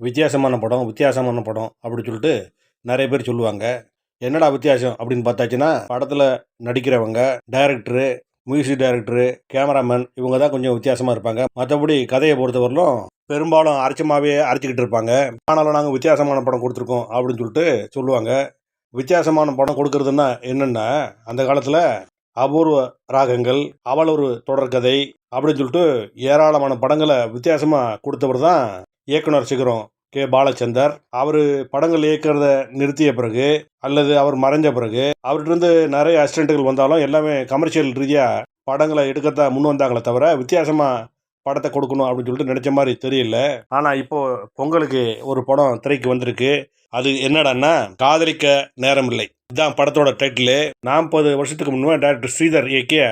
வித்தியாசமான படம் வித்தியாசமான படம் அப்படின்னு சொல்லிட்டு நிறைய பேர் சொல்லுவாங்க. என்னடா வித்தியாசம் அப்படின்னு பார்த்தாச்சுன்னா படத்தில் நடிக்கிறவங்க டைரக்டரு மியூசிக் டைரக்டரு கேமராமேன் இவங்க தான் கொஞ்சம் வித்தியாசமாக இருப்பாங்க. மற்றபடி கதையை பொறுத்தவரையிலும் பெரும்பாலும் அரைச்சமாகவே அரைச்சிக்கிட்டு இருப்பாங்க. ஆனாலும் நாங்கள் வித்தியாசமான படம் கொடுத்துருக்கோம் அப்படின்னு சொல்லிட்டு சொல்லுவாங்க. வித்தியாசமான படம் கொடுக்கறதுன்னா என்னென்னா அந்த காலத்தில் அபூர்வ ராகங்கள் அவள் ஒரு தொடர்கதை அப்படின்னு சொல்லிட்டு ஏராளமான படங்களை வித்தியாசமாக கொடுத்தவர் தான் இயக்குனர் சிகரம் கே. பாலச்சந்தர். அவர் படங்கள் இயக்கிறத நிறுத்திய பிறகு அல்லது அவர் மறைஞ்ச பிறகு அவர்கிட்ட நிறைய அசிஸ்டண்ட்டுகள் வந்தாலும் எல்லாமே கமர்ஷியல் ரீதியாக படங்களை எடுக்கத்தான் முன் வந்தாங்களே தவிர வித்தியாசமாக படத்தை கொடுக்கணும் அப்படின்னு சொல்லிட்டு நினச்ச மாதிரி தெரியல. ஆனால் இப்போது பொங்கலுக்கு ஒரு படம் திரைக்கு வந்திருக்கு. அது என்னடான்னா காதலிக்க நேரமில்லை. இதுதான் படத்தோட டைட்டிலு நாற்பது வருஷத்துக்கு முன்னே டேரக்டர் ஸ்ரீதர் இயக்கிய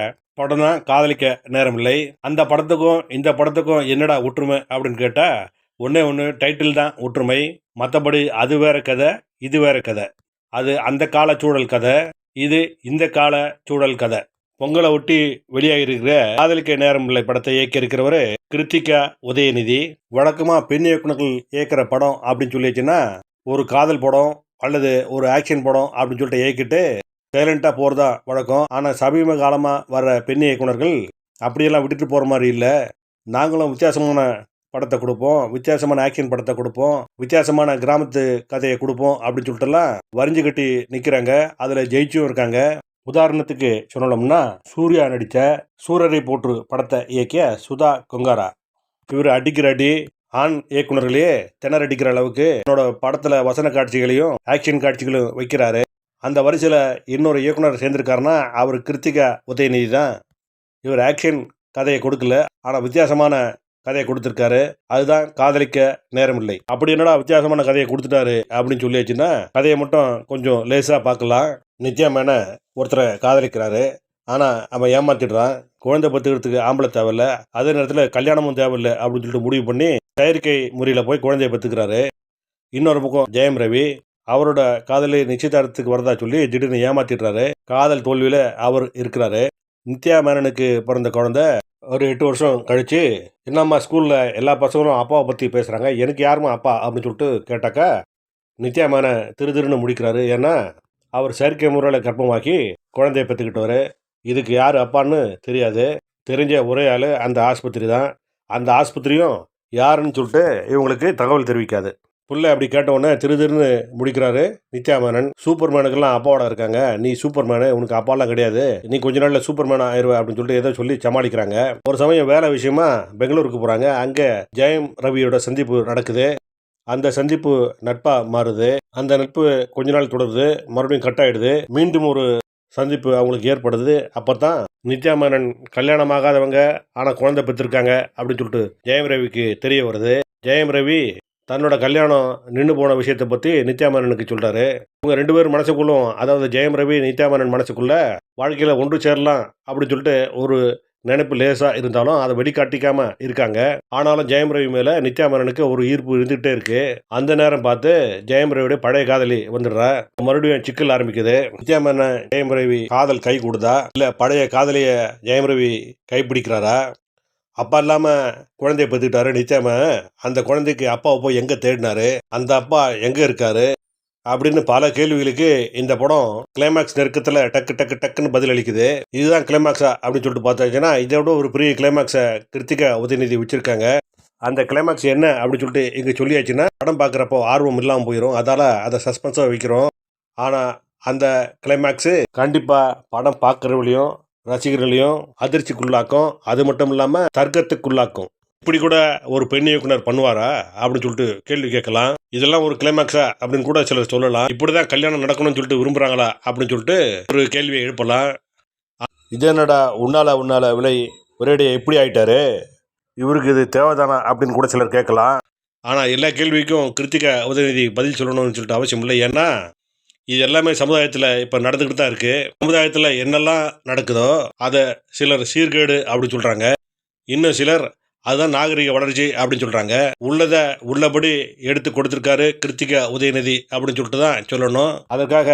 படம் தான் காதலிக்க நேரமில்லை. அந்த படத்துக்கும் இந்த படத்துக்கும் என்னடா ஒற்றுமை அப்படின்னு கேட்டால் ஒன்றே ஒன்று டைட்டில் தான் ஒற்றுமை. மற்றபடி அது வேற கதை இது வேற கதை. அது அந்த கால சூழல் கதை இது இந்த கால சூழல் கதை. பொங்கலை ஒட்டி வெளியாகிருக்கிற காதலிக்க நேரம் இல்லை படத்தை இயக்கி இருக்கிறவர் கிருத்திகா உதயநிதி. வழக்கமாக பெண் இயக்குனர்கள் இயக்கிற படம் அப்படின்னு சொல்லிச்சுன்னா ஒரு காதல் படம் அல்லது ஒரு ஆக்ஷன் படம் அப்படின்னு சொல்லிட்டு இயக்கிட்டு சைலண்ட்டாக போகிறதா வழக்கம். ஆனால் சமீப காலமாக வர பெண் இயக்குனர்கள் அப்படியெல்லாம் விட்டுட்டு போகிற மாதிரி இல்லை. நாங்களும் வித்தியாசமான படத்தை கொடுப்போம் வித்தியாசமான ஆக்ஷன் படத்தை கொடுப்போம் வித்தியாசமான கிராமத்து கதையை கொடுப்போம் அப்படின்னு சொல்லிட்டுலாம் வரிஞ்சு கட்டி நிற்கிறாங்க அதில் ஜெயிச்சும் இருக்காங்க. உதாரணத்துக்கு சொல்லணும்னா சூர்யா நடித்த சூரரை போற்று படத்தை இயக்கிய சுதா கொங்காரா. இவர் அடிக்கிற அடி ஆண் இயக்குநர்களையே திணறடிக்கிற அளவுக்கு என்னோட படத்தில் வசன காட்சிகளையும் ஆக்ஷன் காட்சிகளையும் வைக்கிறாரு. அந்த வரிசையில் இன்னொரு இயக்குனர் சேர்ந்திருக்காருன்னா அவர் கிருத்திகா உதயநிதி தான். இவர் ஆக்ஷன் கதையை கொடுக்கல ஆனால் வித்தியாசமான கதையை கொடுத்துருக்காரு. அதுதான் காதலிக்க நேரமில்லை. அப்படி என்னடா வித்தியாசமான கதையை கொடுத்துட்டாரு அப்படின்னு சொல்லியாச்சுன்னா கதையை மட்டும் கொஞ்சம் லேசாக பார்க்கலாம். நித்யா ஒருத்தரை காதலிக்கிறாரு. ஆனால் அவன் ஏமாத்திடுறான். குழந்தை பத்துக்கிறதுக்கு ஆம்பளை தேவையில்ல. அதே நேரத்தில் கல்யாணமும் தேவையில்லை அப்படின்னு சொல்லிட்டு முடிவு பண்ணி செயற்கை முறையில் போய் குழந்தைய பத்துக்கிறாரு இன்னொரு பக்கம் ஜெயம் ரவி அவரோட காதலி நிச்சயதார்த்தத்துக்கு வரதா சொல்லி திடீர்னு ஏமாத்திடுறாரு. காதல் தோல்வியில் அவர் இருக்கிறாரு. நித்யா மேனனுக்கு பிறந்த குழந்தை ஒரு எட்டு வருஷம் கழிச்சு என்னம்மா ஸ்கூலில் எல்லா பசங்களும் அப்பாவை பற்றி பேசுகிறாங்க எனக்கு யாருமா அப்பா? அப்படின்னு சொல்லிட்டு கேட்டாக்கா நித்தியமான திரு திருன்னு முடிக்கிறாரு. ஏன்னா அவர் செயற்கை முறையில் கர்ப்பமாக்கி குழந்தைய பெற்றுக்கிட்டவர் இதுக்கு யார் அப்பான்னு தெரியாது. தெரிஞ்ச ஒரே ஆள் அந்த ஆஸ்பத்திரி தான். அந்த ஆஸ்பத்திரியும் யாருன்னு சொல்லிட்டு இவங்களுக்கு தகவல் தெரிவிக்காது. புள்ள அப்படி கேட்டவுடனே திரு திருன்னு முடிக்கிறாரு. நித்யாமேனன் சூப்பர்மேனுக்கெல்லாம் அப்பாவோட இருக்காங்க. நீ சூப்பர்மேனு உனக்கு அப்பாலாம் கிடையாது. நீ கொஞ்ச நாளில் சூப்பர்மேன் ஆயிடுவ அப்படின்னு சொல்லிட்டு ஏதோ சொல்லி சமாளிக்கிறாங்க. ஒரு சமயம் வேலை விஷயமா பெங்களூருக்கு போகிறாங்க அங்கே ஜெயம் ரவியோட சந்திப்பு நடக்குது. அந்த சந்திப்பு நட்பாக மாறுது. அந்த நட்பு கொஞ்ச நாள் தொடருது. மறுபடியும் கட் ஆகிடுது மீண்டும் ஒரு சந்திப்பு அவங்களுக்கு ஏற்படுது. அப்போ தான் நித்யா மேனன் கல்யாணம் ஆகாதவங்க ஆனால் குழந்தை பெற்றிருக்காங்க அப்படின்னு சொல்லிட்டு ஜெயம் ரவிக்கு தெரிய வருது. ஜெயம் ரவி தன்னோட கல்யாணம் நின்று போன விஷயத்தை பற்றி நித்யாமனனுக்கு சொல்கிறாரு இவங்க ரெண்டு பேரும் மனசுக்குள்ளும் அதாவது ஜெயம் ரவி நித்யா மனசுக்குள்ளே வாழ்க்கையில் ஒன்று சேரலாம் அப்படின்னு சொல்லிட்டு ஒரு நினைப்பு லேசாக இருந்தாலும் அதை வெளிக்காட்டிக்காம இருக்காங்க. ஆனாலும் ஜெயம் ரவி மேலே நித்யாமரனுக்கு ஒரு ஈர்ப்பு இருந்துகிட்டே இருக்கு. அந்த நேரம் பார்த்து ஜெயம் ரவியோட பழைய காதலி வந்துடுறா. மறுபடியும் சிக்கல் ஆரம்பிக்குது. நித்யா ஜெயம் ரவி காதல் கை கொடுதா இல்லை பழைய காதலியை ஜெயம் ரவி கைப்பிடிக்கிறாரா அப்பா இல்லாமல் குழந்தைய பெற்றுக்கிட்டாரு நித்யாம அந்த குழந்தைக்கு அப்பாவை போய் எங்கே தேடினாரு? அந்த அப்பா எங்கே இருக்காரு? அப்படின்னு பல கேள்விகளுக்கு இந்த படம் கிளைமேக்ஸ் நெருக்கத்தில் டக்கு டக்கு டக்குன்னு பதில் அளிக்குது இதுதான் கிளைமேக்ஸா அப்படின்னு சொல்லிட்டு பார்த்தாச்சுன்னா இதை விட ஒரு பெரிய கிளைமேக்ஸை கிருத்திகா உதயநிதி வச்சிருக்காங்க. அந்த கிளைமேக்ஸ் என்ன அப்படின்னு சொல்லிட்டு இங்கே சொல்லியாச்சுன்னா படம் பார்க்குறப்போ ஆர்வம் இல்லாமல் போயிடும் அதால் அதை சஸ்பென்ஸாக வைக்கிறோம். ஆனால் அந்த கிளைமேக்ஸு கண்டிப்பாக படம் பார்க்குறவங்களையும் ரசிகர்களையும் அதிர்ச்சிக்குள்ளாக்கும். அது மட்டும் இல்லாமல் தர்க்கத்துக்குள்ளாக்கும். இப்படி கூட ஒரு பெண் இயக்குனர் பண்ணுவாரா? அப்படின்னு சொல்லிட்டு கேள்வி கேட்கலாம். இதெல்லாம் ஒரு கிளைமேக்ஸா அப்படின்னு கூட சிலர் சொல்லலாம். இப்படிதான் கல்யாணம் நடக்கணும்னு சொல்லிட்டு விரும்புறாங்களா? அப்படின்னு சொல்லிட்டு ஒரு கேள்வியை எழுப்பலாம். இது என்னடா உன்னால உன்னால விலை ஒரேடியா எப்படி ஆயிட்டாரு? இவருக்கு இது தேவைதானா? அப்படின்னு கூட சிலர் கேட்கலாம். ஆனால் எல்லா கேள்விக்கும் கிருத்திகா உதயநிதி பதில் சொல்லணும்னு சொல்லிட்டு அவசியம் இல்லை. ஏன்னா இது எல்லாமே சமுதாயத்தில் இப்போ நடந்துக்கிட்டு தான் இருக்குது சமுதாயத்தில் என்னெல்லாம் நடக்குதோ அதை சிலர் சீர்கேடு அப்படின்னு சொல்கிறாங்க இன்னும் சிலர் அதுதான் நாகரிக வளர்ச்சி அப்படின்னு சொல்கிறாங்க உள்ளதை உள்ளபடி எடுத்து கொடுத்துருக்காரு கிருத்திகா உதயநிதி அப்படின்னு சொல்லிட்டு தான் சொல்லணும். அதற்காக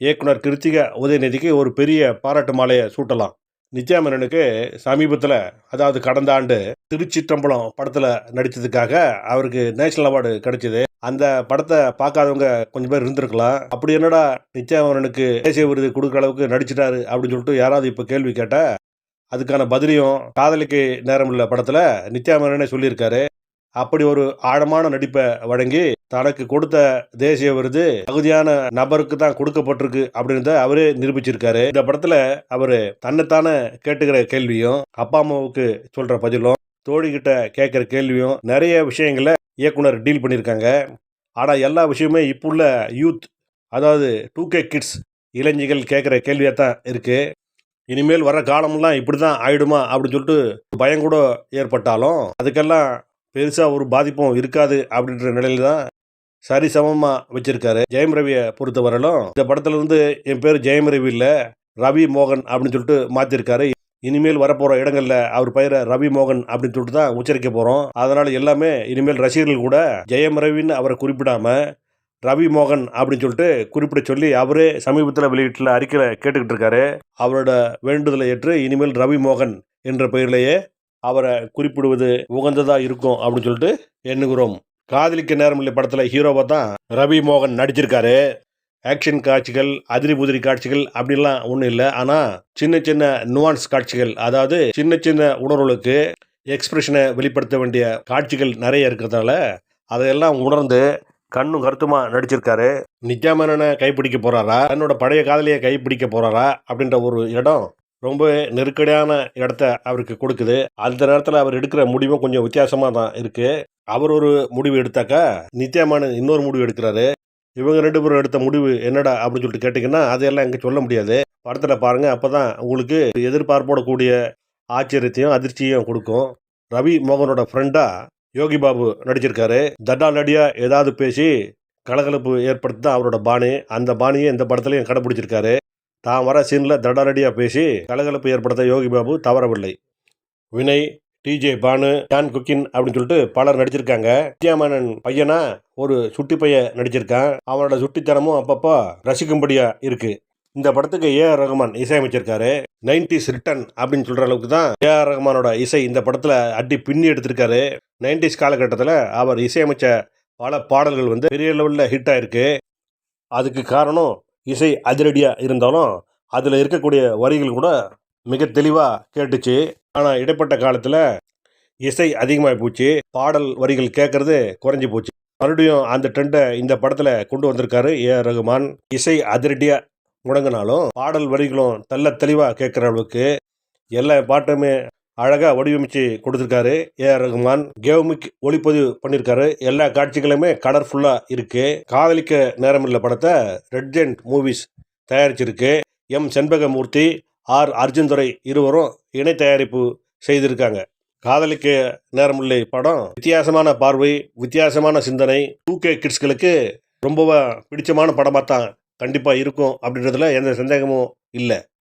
இயக்குனர் கிருத்திகா உதயநிதிக்கு ஒரு பெரிய பாராட்டு மாலையை சூட்டலாம். நித்யாமேனனுக்கு சமீபத்தில் அதாவது கடந்த ஆண்டு திருச்சிற்றம்பலம் படத்தில் நடித்ததுக்காக அவருக்கு நேஷனல் அவார்டு கிடைச்சிது. அந்த படத்தை பார்க்காதவங்க கொஞ்சம் பேர் இருந்திருக்கலாம். அப்படி என்னடா நிச்சயம் அவனுக்கு தேசிய விருது கொடுக்குற அளவுக்கு நடிச்சிட்டாரு அப்படின்னு சொல்லிட்டு யாராவது இப்போ கேள்வி கேட்டால் அதுக்கான பதிலையும் காதலிக்கு நேரம் உள்ள படத்தில் நித்யாமரனே சொல்லியிருக்காரு. அப்படி ஒரு ஆழமான நடிப்பை வழங்கி தனக்கு கொடுத்த தேசிய விருது தகுதியான நபருக்கு தான் கொடுக்கப்பட்டிருக்கு அப்படின்றத அவரே நிரூபிச்சிருக்காரு. இந்த படத்துல அவர் தன்னைத்தானே கேட்டுக்கிற கேள்வியும் அப்பா அம்மாவுக்கு சொல்ற பதிலும் தோழிகிட்ட கேட்குற கேள்வியும் நிறைய விஷயங்களை இயக்குனர் டீல் பண்ணியிருக்காங்க. ஆனால் எல்லா விஷயமே உள்ள யூத் அதாவது டூ கே கிட்ஸ் இளைஞர்கள் கேட்குற கேள்வியாக தான் இருக்குது இனிமேல் வர காலமெல்லாம் இப்படி தான் ஆயிடுமா அப்படின்னு சொல்லிட்டு பயம் கூட ஏற்பட்டாலும் அதுக்கெல்லாம் பெருசாக ஒரு பாதிப்பும் இருக்காது அப்படின்ற நிலையில் தான் சரிசமமாக வச்சுருக்காரு. ஜெயம் ரவியை பொறுத்தவரையிலும் இந்த படத்துலேருந்து என் பேர் ஜெயம் ரவி இல்லை ரவி மோகன் அப்படின்னு சொல்லிட்டு மாற்றிருக்காரு இனிமேல் வரப்போகிற இடங்களில் அவர் பெயரை ரவி மோகன் அப்படின்னு சொல்லிட்டு தான் உச்சரிக்க போகிறோம் அதனால் எல்லாமே இனிமேல் ரசிகர்கள் கூட ஜெயம் ரவின்னு அவரை குறிப்பிடாமல் ரவி மோகன் அப்படின்னு சொல்லிட்டு குறிப்பிட சொல்லி அவரே சமீபத்தில் வெளியிட்டுள்ள அறிக்கையில் கேட்டுக்கிட்டு இருக்காரு. அவரோட வேண்டுதலை ஏற்று இனிமேல் ரவி மோகன் என்ற பெயரிலேயே அவரை குறிப்பிடுவது உகந்ததாக இருக்கும் அப்படின்னு சொல்லிட்டு எண்ணுகிறோம். காதலிக்க நேரமில்லை படத்தில் ஹீரோவை தான் ரவி மோகன் நடிச்சிருக்காரு. ஆக்ஷன் காட்சிகள் அதிரி புதிரி காட்சிகள் அப்படிலாம் ஒன்றும் இல்லை. ஆனால் சின்ன சின்ன நுவான்ஸ் காட்சிகள் அதாவது சின்ன சின்ன உணர்வுகளுக்கு எக்ஸ்பிரஷனை வெளிப்படுத்த வேண்டிய காட்சிகள் நிறைய இருக்கிறதால அதையெல்லாம் உணர்ந்து கண்ணும் கருத்துமா நடிச்சிருக்காரு. நித்யாமேனனை கைப்பிடிக்க போறாரா? தன்னோட பழைய காதலியை கைப்பிடிக்க போறாரா? அப்படின்ற ஒரு இடம் ரொம்ப நெருக்கடியான இடத்த அவருக்கு கொடுக்குது. அந்த நேரத்தில் அவர் எடுக்கிற முடிவும் கொஞ்சம் வித்தியாசமாக தான் இருக்குது அவர் ஒரு முடிவு எடுத்தாக்கா நித்யாமேனன் இன்னொரு முடிவு எடுக்கிறாரு. இவங்க ரெண்டு பேரும் எடுத்த முடிவு என்னடா அப்படின்னு சொல்லிட்டு கேட்டிங்கன்னா அதையெல்லாம் இங்கே சொல்ல முடியாது. படத்தில் பாருங்க அப்போ தான் உங்களுக்கு எதிர்பார்ப்போட கூடிய ஆச்சரியத்தையும் அதிர்ச்சியும் கொடுக்கும். ரவி மோகனோட ஃப்ரெண்டா யோகி பாபு நடிச்சிருக்காரு. தட்டா நடியா ஏதாவது பேசி கலகலப்பு ஏற்படுத்தி தான் அவரோட பாணி. அந்த பாணியை இந்த படத்துலையும் கடைபிடிச்சிருக்காரு. தான் வர சீனில் தடாரடியாக பேசி கலகலப்பு ஏற்படுத்த யோகி பாபு தவறவில்லை. வினய் டிஜே பானு ஜான் குக்கின் அப்படின்னு சொல்லிட்டு பலர் நடிச்சிருக்காங்க. வித்யாமேனன் பையனா ஒரு சுட்டி பையன் நடிச்சிருக்கான். அவனோட சுட்டித்தனமும் அப்பப்போ ரசிக்கும்படியா இருக்கு. இந்த படத்துக்கு ஏ ஆர் ரஹ்மான் இசையமைச்சிருக்காரு. நைன்டிஸ் ரிட்டன் அப்படின்னு சொல்ற அளவுக்கு தான் ஏ ஆர் ரஹ்மானோட இசை இந்த படத்துல அடி பின்னி எடுத்திருக்காரு. நைன்டிஸ் காலகட்டத்தில் அவர் இசையமைச்ச பல பாடல்கள் வந்து பெரிய லெவலில் ஹிட் ஆயிருக்கு. அதுக்கு காரணம் இசை அதிரடியாக இருந்தாலும் அதில் இருக்கக்கூடிய வரிகள் கூட மிக தெளிவாக கேட்டுச்சு. ஆனால் இடைப்பட்ட காலத்தில் இசை அதிகமாகி போச்சு. பாடல் வரிகள் கேட்கறது குறைஞ்சி போச்சு. மறுபடியும் அந்த ட்ரெண்டை இந்த படத்தில் கொண்டு வந்திருக்காரு ஏ ரகுமான். இசை அதிரடியாக முடங்கினாலும் பாடல் வரிகளும் தெள்ள தெளிவாக கேட்குற அளவுக்கு எல்லா பாட்டுமே அழகாக வடிவமைச்சு கொடுத்துருக்காரு ஏ ஆர் ரகுமான். கேமிக் ஒளிப்பதிவு பண்ணியிருக்காரு எல்லா காட்சிகளுமே கலர்ஃபுல்லாக இருக்கு. காதலிக்க நேரமில்ல படத்தை Red Giant movies தயாரிச்சிருக்கு. M Shenbagamoorthy R. அர்ஜுன்துரை இருவரும் இணை தயாரிப்பு செய்திருக்காங்க. காதலிக்க நேரமில்லை படம். வித்தியாசமான பார்வை வித்தியாசமான சிந்தனை. டூ கே கிட்ஸ்களுக்கு ரொம்ப பிடிச்சமான படமாக தான் கண்டிப்பாக இருக்கும் அப்படின்றதுல எந்த சந்தேகமும் இல்லை.